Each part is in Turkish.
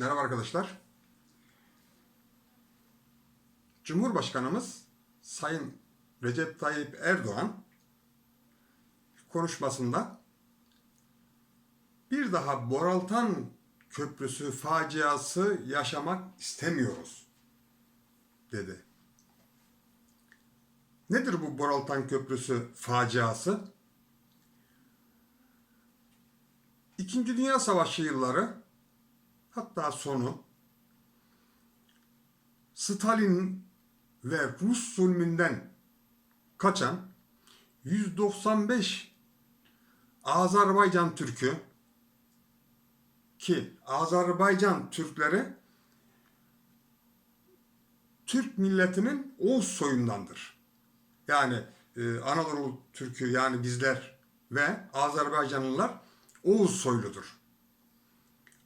Merhaba arkadaşlar. Cumhurbaşkanımız Sayın Recep Tayyip Erdoğan konuşmasında bir daha Boraltan Köprüsü faciası yaşamak istemiyoruz dedi. Nedir bu Boraltan Köprüsü faciası? İkinci Dünya Savaşı yılları hatta sonu Stalin ve Rus zulmünden kaçan 195 Azerbaycan Türk'ü ki Azerbaycan Türkleri Türk milletinin Oğuz soyundandır. Yani e, Anadolu Türk'ü yani bizler ve Azerbaycanlılar Oğuz soyludur.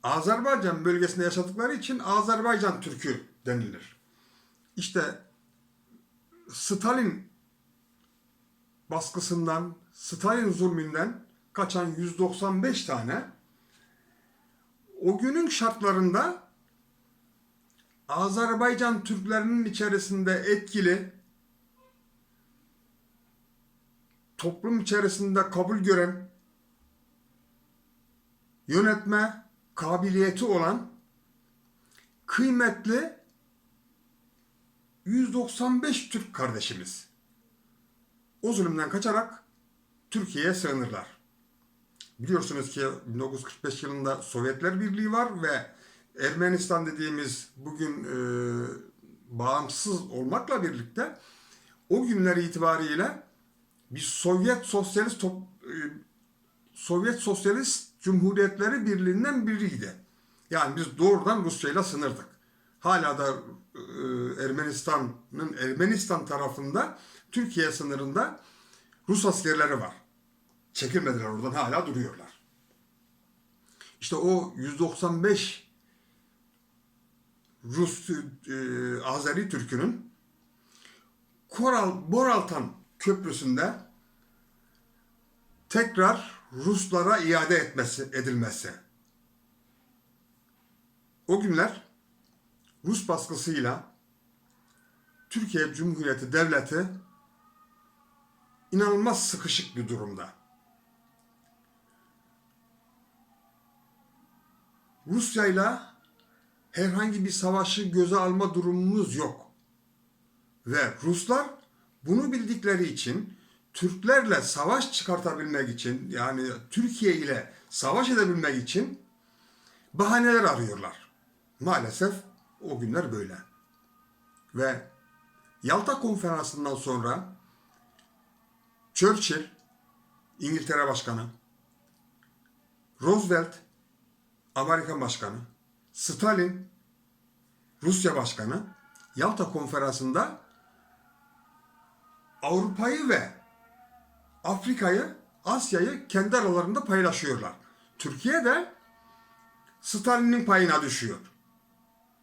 Azerbaycan bölgesinde yaşadıkları için Azerbaycan Türk'ü denilir. İşte Stalin baskısından, Stalin zulmünden kaçan 195 tane o günün şartlarında Azerbaycan Türklerinin içerisinde etkili toplum içerisinde kabul gören yönetme kabiliyeti olan kıymetli 195 Türk kardeşimiz o zulümden kaçarak Türkiye'ye sığınırlar. Biliyorsunuz ki 1945 yılında Sovyetler Birliği var ve Ermenistan dediğimiz bugün e, bağımsız olmakla birlikte o günler itibariyle bir Sovyet Sosyalist top, e, Sovyet Sosyalist Cumhuriyetleri Birliği'nden biriydi. Yani biz doğrudan Rusya ile sınırdık. Hala da e, Ermenistan'ın Ermenistan tarafında Türkiye sınırında Rus askerleri var. Çekilmediler oradan hala duruyorlar. İşte o 195 Rus e, Azeri Türk'ünün Koral Boraltan Köprüsü'nde tekrar Ruslara iade etmesi edilmesi. O günler Rus baskısıyla Türkiye Cumhuriyeti Devleti inanılmaz sıkışık bir durumda. Rusya ile herhangi bir savaşı göze alma durumumuz yok. Ve Ruslar bunu bildikleri için Türklerle savaş çıkartabilmek için yani Türkiye ile savaş edebilmek için bahaneler arıyorlar. Maalesef o günler böyle. Ve Yalta Konferansı'ndan sonra Churchill, İngiltere Başkanı, Roosevelt, Amerika Başkanı, Stalin, Rusya Başkanı Yalta Konferansı'nda Avrupa'yı ve Afrika'yı, Asya'yı kendi aralarında paylaşıyorlar. Türkiye de Stalin'in payına düşüyor.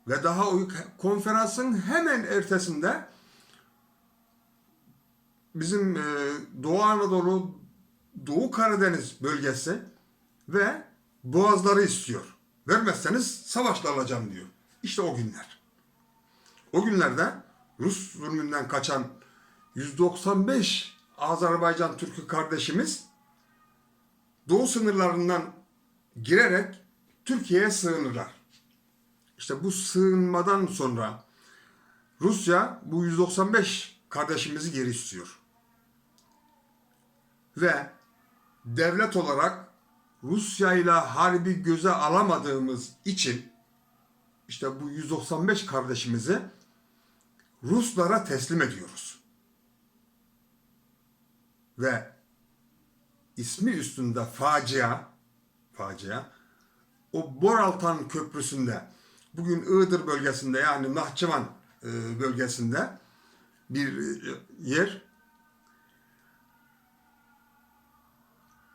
Ve daha o konferansın hemen ertesinde bizim e, Doğu Anadolu, Doğu Karadeniz bölgesi ve boğazları istiyor. Vermezseniz savaşla alacağım diyor. İşte o günler. O günlerde Rus zulmünden kaçan 195 Azerbaycan Türk'ü kardeşimiz Doğu sınırlarından girerek Türkiye'ye sığınırlar. İşte bu sığınmadan sonra Rusya bu 195 kardeşimizi geri istiyor. Ve devlet olarak Rusya ile harbi göze alamadığımız için işte bu 195 kardeşimizi Ruslara teslim ediyoruz. Ve ismi üstünde facia, facia, o Boraltan Köprüsü'nde, bugün Iğdır bölgesinde yani Nahçıvan e, bölgesinde bir e, yer.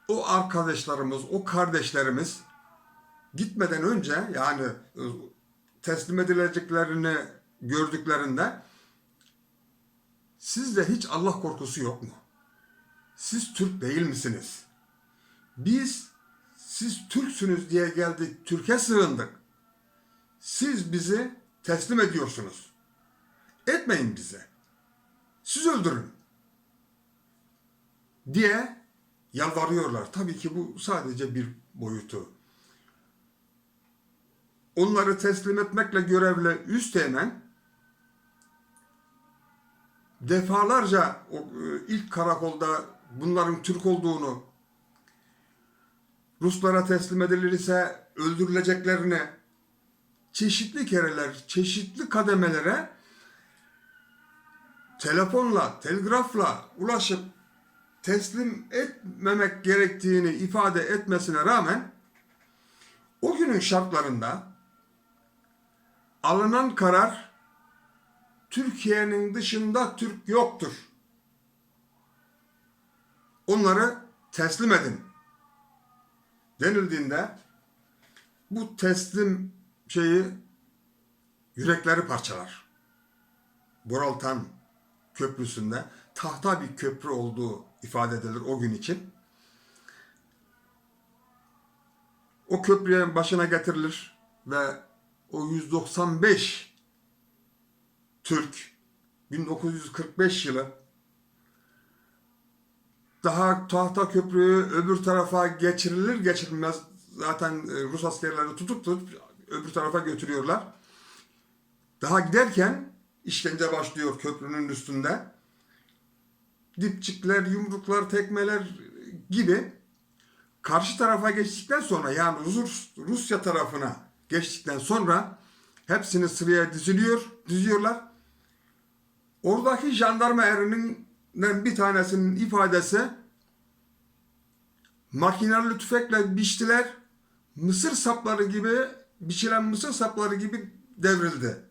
O arkadaşlarımız, o kardeşlerimiz gitmeden önce yani e, teslim edileceklerini gördüklerinde sizde hiç Allah korkusu yok mu? Siz Türk değil misiniz? Biz siz Türksünüz diye geldik, Türkiye sığındık. siz bizi teslim ediyorsunuz. Etmeyin bize. Siz öldürün. Diye yalvarıyorlar. Tabii ki bu sadece bir boyutu. Onları teslim etmekle görevli üsteğmen defalarca o, e, ilk karakolda bunların Türk olduğunu Ruslara teslim edilirse öldürüleceklerini çeşitli kereler, çeşitli kademelere telefonla, telgrafla ulaşıp teslim etmemek gerektiğini ifade etmesine rağmen o günün şartlarında alınan karar Türkiye'nin dışında Türk yoktur. Onları teslim edin denildiğinde bu teslim şeyi yürekleri parçalar. Boraltan Köprüsü'nde tahta bir köprü olduğu ifade edilir o gün için. O köprüye başına getirilir ve o 195 Türk 1945 yılı daha tahta köprüyü öbür tarafa geçirilir geçirilmez zaten e, Rus askerleri tutup tutup öbür tarafa götürüyorlar. Daha giderken işkence başlıyor köprünün üstünde. Dipçikler, yumruklar, tekmeler gibi karşı tarafa geçtikten sonra yani Rus, Rusya tarafına geçtikten sonra hepsini sıraya diziliyor, diziyorlar. Oradaki jandarma erinin bir tanesinin ifadesi makinalı tüfekle biçtiler. Mısır sapları gibi biçilen mısır sapları gibi devrildi.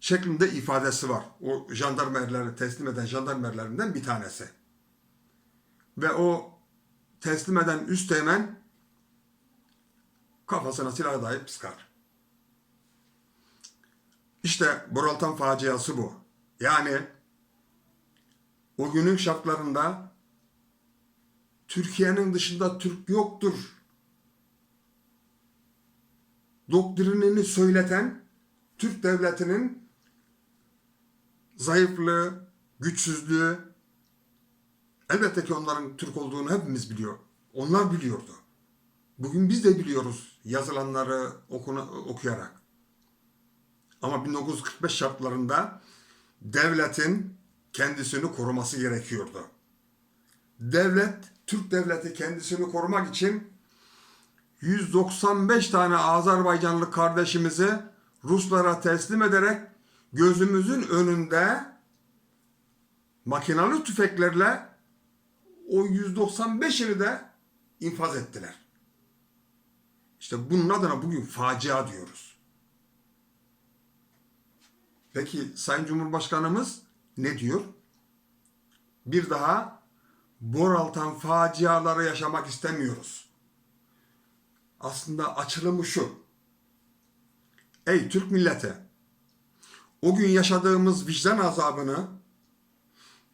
Şeklinde ifadesi var. O jandarmerleri teslim eden jandarmerlerinden bir tanesi. Ve o teslim eden üsteğmen kafasına silah dayayıp sıkar. İşte Boraltan faciası bu. Yani o günün şartlarında Türkiye'nin dışında Türk yoktur doktrinini söyleten Türk devletinin zayıflığı, güçsüzlüğü elbette ki onların Türk olduğunu hepimiz biliyor. Onlar biliyordu. Bugün biz de biliyoruz yazılanları okuna, okuyarak. Ama 1945 şartlarında devletin kendisini koruması gerekiyordu. Devlet, Türk devleti kendisini korumak için 195 tane Azerbaycanlı kardeşimizi Ruslara teslim ederek gözümüzün önünde makinalı tüfeklerle o 195'ini de infaz ettiler. İşte bunun adına bugün facia diyoruz. Peki Sayın Cumhurbaşkanımız ne diyor? Bir daha Boraltan faciaları yaşamak istemiyoruz. Aslında açılımı şu. Ey Türk milleti! O gün yaşadığımız vicdan azabını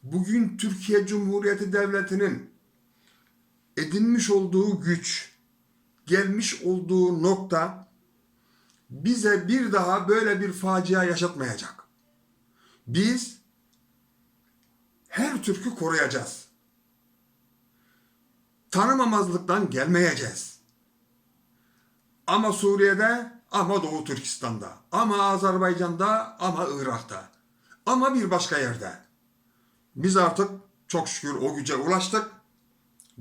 bugün Türkiye Cumhuriyeti Devleti'nin edinmiş olduğu güç, gelmiş olduğu nokta bize bir daha böyle bir facia yaşatmayacak. Biz her Türk'ü koruyacağız. Tanımamazlıktan gelmeyeceğiz. Ama Suriye'de, ama Doğu Türkistan'da, ama Azerbaycan'da, ama Irak'ta, ama bir başka yerde. Biz artık çok şükür o güce ulaştık.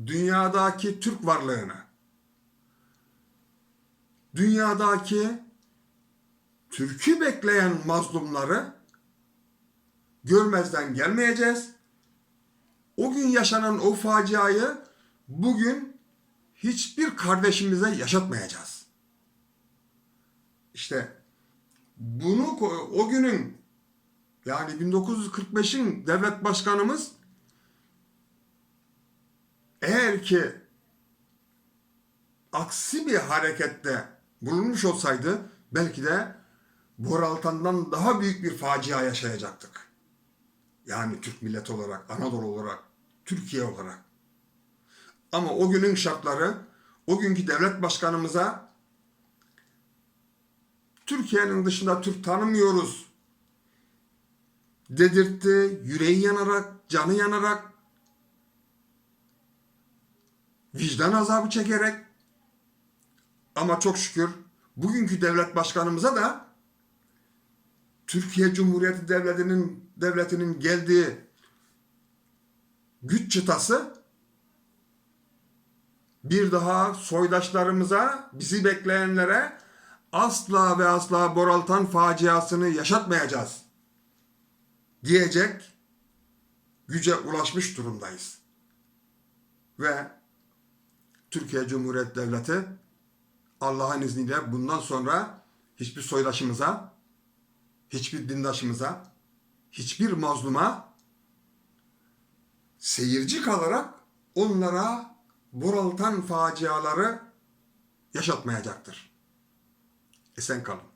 Dünyadaki Türk varlığını, dünyadaki Türk'ü bekleyen mazlumları görmezden gelmeyeceğiz. O gün yaşanan o faciayı bugün hiçbir kardeşimize yaşatmayacağız. İşte bunu o günün yani 1945'in devlet başkanımız eğer ki aksi bir harekette bulunmuş olsaydı belki de Boraltan'dan daha büyük bir facia yaşayacaktık. Yani Türk milleti olarak, Anadolu olarak, Türkiye olarak. Ama o günün şartları o günkü devlet başkanımıza Türkiye'nin dışında Türk tanımıyoruz dedirtti. Yüreği yanarak, canı yanarak, vicdan azabı çekerek ama çok şükür bugünkü devlet başkanımıza da Türkiye Cumhuriyeti Devleti'nin devletinin geldiği güç çıtası bir daha soydaşlarımıza, bizi bekleyenlere asla ve asla Boraltan faciasını yaşatmayacağız diyecek güce ulaşmış durumdayız. Ve Türkiye Cumhuriyeti Devleti Allah'ın izniyle bundan sonra hiçbir soydaşımıza, hiçbir dindaşımıza, hiçbir mazluma seyirci kalarak onlara Boraltan faciaları yaşatmayacaktır. Esen kalın.